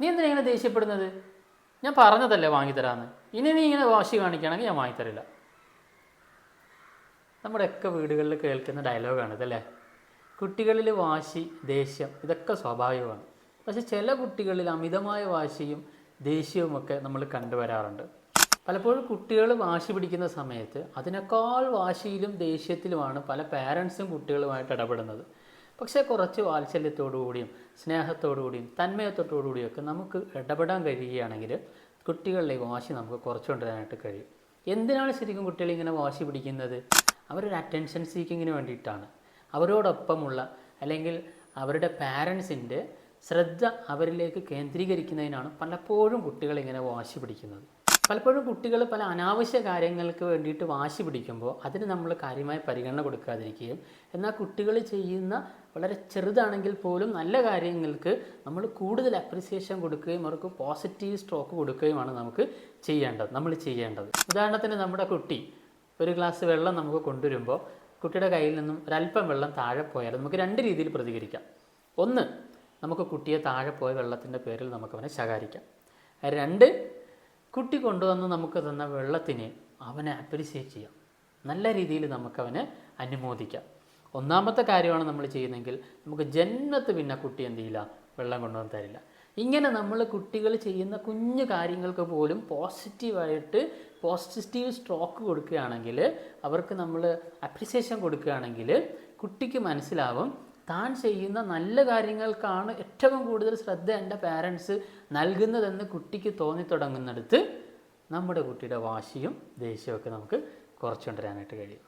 നീ എന്തിനാ ഇങ്ങനെ ദേഷ്യപ്പെടുന്നത്? ഞാൻ പറഞ്ഞതല്ലേ വാങ്ങിത്തരാന്ന്. ഇനി നീ ഇങ്ങനെ വാശി കാണിക്കുകയാണെങ്കിൽ ഞാൻ വാങ്ങിത്തരില്ല. നമ്മുടെയൊക്കെ വീടുകളിൽ കേൾക്കുന്ന ഡയലോഗാണ് ഇതല്ലേ കുട്ടികളിൽ വാശി ദേഷ്യം ഇതൊക്കെ സ്വാഭാവികമാണ്. പക്ഷെ ചില കുട്ടികളിൽ അമിതമായ വാശിയും ദേഷ്യവുമൊക്കെ നമ്മൾ കണ്ടുവരാറുണ്ട്. പലപ്പോഴും കുട്ടികൾ വാശി പിടിക്കുന്ന സമയത്ത് അതിനേക്കാൾ വാശിയിലും ദേഷ്യത്തിലുമാണ് പല പാരൻസും കുട്ടികളുമായിട്ട് ഇടപെടുന്നത്. പക്ഷേ കുറച്ച് വാത്സല്യത്തോടുകൂടിയും സ്നേഹത്തോടുകൂടിയും തന്മയത്തോടുകൂടിയൊക്കെ നമുക്ക് ഇടപെടാൻ കഴിയുകയാണെങ്കിൽ കുട്ടികളിലെ ഈ വാശി നമുക്ക് കുറച്ചുകൊണ്ടുവരാനായിട്ട് കഴിയും. എന്തിനാണ് ശരിക്കും കുട്ടികൾ ഇങ്ങനെ വാശി പിടിക്കുന്നത്? അവരൊരു അറ്റൻഷൻ സീക്കിങ്ങിന് വേണ്ടിയിട്ടാണ്. അവരോടൊപ്പമുള്ള അല്ലെങ്കിൽ അവരുടെ പാരൻസിന്റെ ശ്രദ്ധ അവരിലേക്ക് കേന്ദ്രീകരിക്കുന്നതിനാണ് പലപ്പോഴും കുട്ടികൾ ഇങ്ങനെ വാശി പിടിക്കുന്നത്. പലപ്പോഴും കുട്ടികൾ പല അനാവശ്യ കാര്യങ്ങൾക്ക് വേണ്ടിയിട്ട് വാശി പിടിക്കുമ്പോൾ അതിന് നമ്മൾ കാര്യമായ പരിഗണന കൊടുക്കാതിരിക്കുകയും എന്നാൽ കുട്ടികൾ ചെയ്യുന്ന വളരെ ചെറുതാണെങ്കിൽ പോലും നല്ല കാര്യങ്ങൾക്ക് നമ്മൾ കൂടുതൽ അപ്രിസിയേഷൻ കൊടുക്കുകയും അവർക്ക് പോസിറ്റീവ് സ്ട്രോക്ക് കൊടുക്കുകയുമാണ് നമുക്ക് ചെയ്യേണ്ടത് നമ്മൾ ചെയ്യേണ്ടത്. ഉദാഹരണത്തിന് നമ്മുടെ കുട്ടി ഒരു ഗ്ലാസ് വെള്ളം നമുക്ക് കൊണ്ടുവരുമ്പോൾ കുട്ടിയുടെ കയ്യിൽ നിന്നും ഒരല്പം വെള്ളം താഴെ പോയാൽ നമുക്ക് രണ്ട് രീതിയിൽ പ്രതികരിക്കാം. ഒന്ന് നമുക്ക് കുട്ടിയെ താഴെ പോയ വെള്ളത്തിന്റെ പേരിൽ നമുക്ക് അവനെ ശകാരിക്കാം. രണ്ട് കുട്ടി കൊണ്ടുവന്ന് നമുക്ക് തന്ന വെള്ളത്തിനെ അവനെ അപ്രിസിയേറ്റ് ചെയ്യാം. നല്ല രീതിയിൽ നമുക്കവനെ അനുമോദിക്കാം. ഒന്നാമത്തെ കാര്യമാണ് നമ്മൾ ചെയ്യുന്നതെങ്കിൽ നമുക്ക് ജന്മത്ത് പിന്നെ കുട്ടി എന്ത് ചെയ്യില്ല? വെള്ളം കൊണ്ടുവന്ന് തരില്ല. ഇങ്ങനെ നമ്മൾ കുട്ടികൾ ചെയ്യുന്ന കുഞ്ഞു കാര്യങ്ങൾക്ക് പോലും പോസിറ്റീവായിട്ട് പോസിറ്റീവ് സ്ട്രോക്ക് കൊടുക്കുകയാണെങ്കിൽ അവർക്ക് നമ്മൾ അപ്രിസിയേഷൻ കൊടുക്കുകയാണെങ്കിൽ കുട്ടിക്ക് മനസ്സിലാവും താൻ ചെയ്യുന്ന നല്ല കാര്യങ്ങൾക്കാണ് ഏറ്റവും കൂടുതൽ ശ്രദ്ധ എന്റെ പാരൻസ് നൽകുന്നതെന്ന് കുട്ടിക്ക് തോന്നിത്തുടങ്ങുന്നിടത്ത് നമ്മുടെ കുട്ടിയുടെ വാശിയും ദേഷ്യമൊക്കെ നമുക്ക് കുറച്ചുകൊണ്ടുവരാനായിട്ട് കഴിയും.